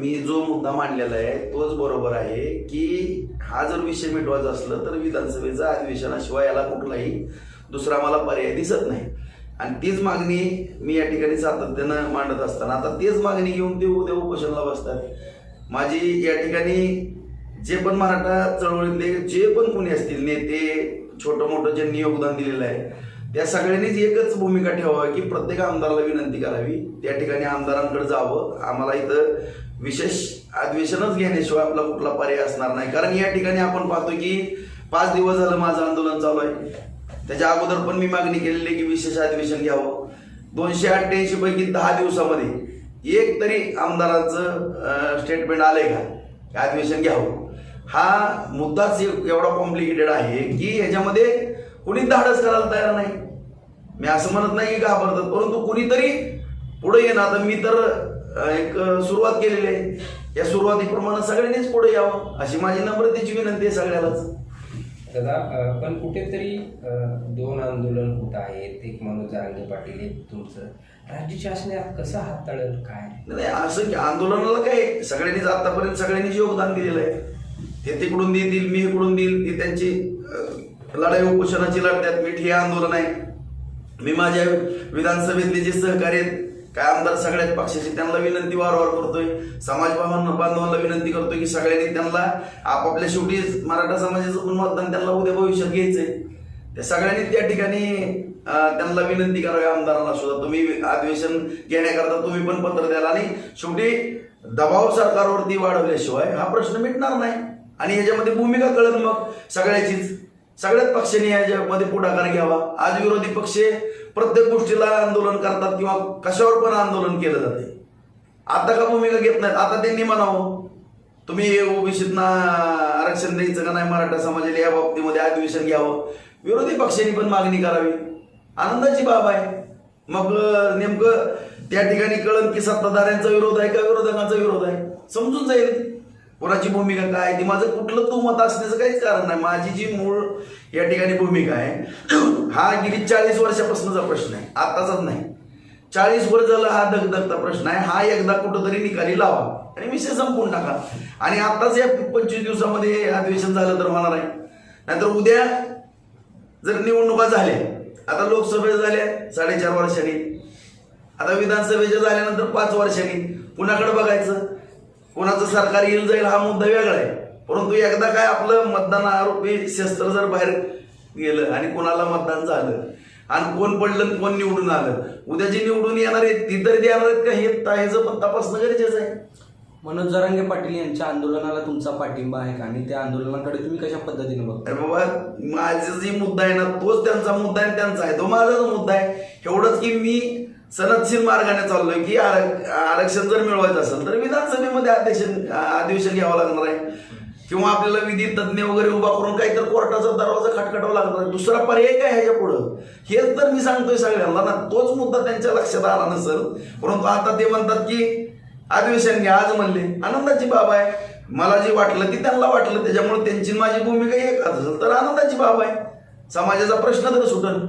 मी जो मुद्दा मांडलेला आहे तोच बरोबर आहे की हा जर विषय मिटवायचा असलं तर विधानसभेचा अधिवेशनाशिवाय याला कुठलाही दुसरा मला पर्याय दिसत नाही. आणि तीच मागणी मी या ठिकाणी सातत्यानं मांडत असताना आता तीच मागणी घेऊन ते उद्या उपोषणाला बसतात. माझी या ठिकाणी जे पण मराठा चळवळीतले जे पण कोणी असतील नेते छोटं मोठं ज्यांनी योगदान दिलेलं आहे त्या सगळ्यांनीच एकच भूमिका ठेवावी की प्रत्येक आमदाराला विनंती करावी. त्या ठिकाणी आमदारांकडे जावं. आम्हाला इथं विशेष अधिवेशनच घेण्याशिवाय आपला कुठला पर्याय असणार नाही. कारण या ठिकाणी आपण पाहतो की पाच दिवस झालं माझं आंदोलन चालू आहे. त्याच्या अगोदर पण मी मागणी केलेली आहे की विशेष अधिवेशन घ्यावं. दोनशे अठ्ठ्याऐंशी पैकी दहा दिवसामध्ये एक तरी आमदारांचं स्टेटमेंट आलंय का? अधिवेशन घ्यावं. हा मुद्दाच एक- एवढा कॉम्प्लिकेटेड आहे की ह्याच्यामध्ये कुणी धाडस करायला तयार नाही. मी असं म्हणत नाही की घाबरतात परंतु कुणीतरी पुढे येणं आता मी तर एक सुरुवात केलेली आहे. या सुरुवातीप्रमाणे सगळ्यांनीच पुढे यावं अशी माझी नम्रतेची विनंती आहे सगळ्यालाच. दादा पण कुठेतरी दोन आंदोलन होत आहेत एक मनोज जारांगे पाटील एक तुमचं. राज्य शासन यात कसं हाताळलं काय? नाही असं की आंदोलनाला काय सगळ्यांनीच आतापर्यंत सगळ्यांनीच योगदान दिलेलं आहे. ते तिकडून देतील मी इकडून देईल ती त्यांची लढाई उपोषणाची लढत्यात मीठ हे आंदोलन आहे. मी माझ्या विधानसभेतले जे सहकारी आहेत काय आमदार सगळ्याच पक्षाची त्यांना विनंती वारंवार करतोय. समाज बांधवांना विनंती करतोय की सगळ्यांनी त्यांना आपापल्या शेवटी मराठा समाजाचं पण मतदान त्यांना उद्या भविष्यात घ्यायचंय. त्या सगळ्यांनी त्या ठिकाणी त्यांना विनंती करावी आमदारांना सुद्धा. तुम्ही अधिवेशन घेण्याकरता तुम्ही पण पत्र द्याल आणि शेवटी दबाव सरकारवरती वाढवल्याशिवाय हा प्रश्न मिटणार नाही. आणि ह्याच्यामध्ये भूमिका कळत मग सगळ्याचीच. सगळ्याच पक्षांनी याच्यामध्ये पुढाकार घ्यावा. आज विरोधी पक्ष प्रत्येक गोष्टीला आंदोलन करतात किंवा कशावर पण आंदोलन केलं जाते. आता का भूमिका घेत नाहीत? आता त्यांनी म्हणावं तुम्ही ओबीसीतना आरक्षण द्यायचं का नाही? मराठा समाजाला या बाबतीमध्ये अधिवेशन घ्यावं. विरोधी पक्षांनी पण मागणी करावी. आनंदाची बाब आहे. मग नेमकं त्या ठिकाणी कळन की सत्ताधाऱ्यांचा विरोध आहे का विरोधकांचा विरोध आहे? समजून जाईल. कोणाची भूमिका काय? ती माझं कुठलं तू मत असण्याचं काहीच कारण नाही. माझी जी मूळ या ठिकाणी भूमिका आहे हा गेली चाळीस वर्षापासूनचा प्रश्न आहे. आताचाच नाही. चाळीस वर्ष झालं हा दगदगता प्रश्न आहे. हा एकदा कुठंतरी निकाली लावा. आणि विषय संपून टाका. आणि आताच या पंचवीस दिवसामध्ये अधिवेशन झालं तर होणार आहे. नाहीतर उद्या जर निवडणुका झाल्या आता लोकसभेच्या झाल्या साडेचार वर्षांनी. आता विधानसभेच्या झाल्यानंतर पाच वर्षांनी. पुण्याकडे बघायचं. कोणाचं सरकार येईल जाईल हा मुद्दा वेगळा आहे. परंतु एकदा काय आपलं मतदान आरोपी शस्त्र जर बाहेर गेलं आणि कोणाला मतदान झालं आणि कोण पडलं कोण निवडून आलं उद्या जे निवडून येणार आहेत ती तरी देणार आहेत का हे ह्याचं पण तपासणं गरजेचं आहे. मनोज जरांगे पाटील यांच्या आंदोलनाला तुमचा पाठिंबा आहे का? आणि त्या आंदोलनाकडे तुम्ही कशा पद्धतीने बघता? अरे बाबा माझा जे मुद्दा आहे ना तोच त्यांचा मुद्दा आहे आणि त्यांचा आहे. तो माझाच मुद्दा आहे. एवढंच की मी सनदशील मार्गाने चाललोय की आरक्षण जर मिळवायचं असेल तर विधानसभेमध्ये अधिवेशन अधिवेशन घ्यावं लागणार आहे. किंवा आपल्याला विधी तज्ज्ञ वगैरे उभा करून काहीतरी कोर्टाचा दरवाजा खटखटावा लागणार दुसरा पर्याय काय ह्याच्या पुढं? हेच तर मी सांगतोय सगळ्यांना ना तोच मुद्दा त्यांच्या लक्षात आला नसेल. परंतु आता ते म्हणतात की अधिवेशन घ्या आज म्हणले. आनंदाची बाब आहे. मला जे वाटलं ती त्यांना वाटलं. त्याच्यामुळे त्यांची माझी भूमिका एक असेल तर आनंदाची बाब आहे. समाजाचा प्रश्न तर सुटल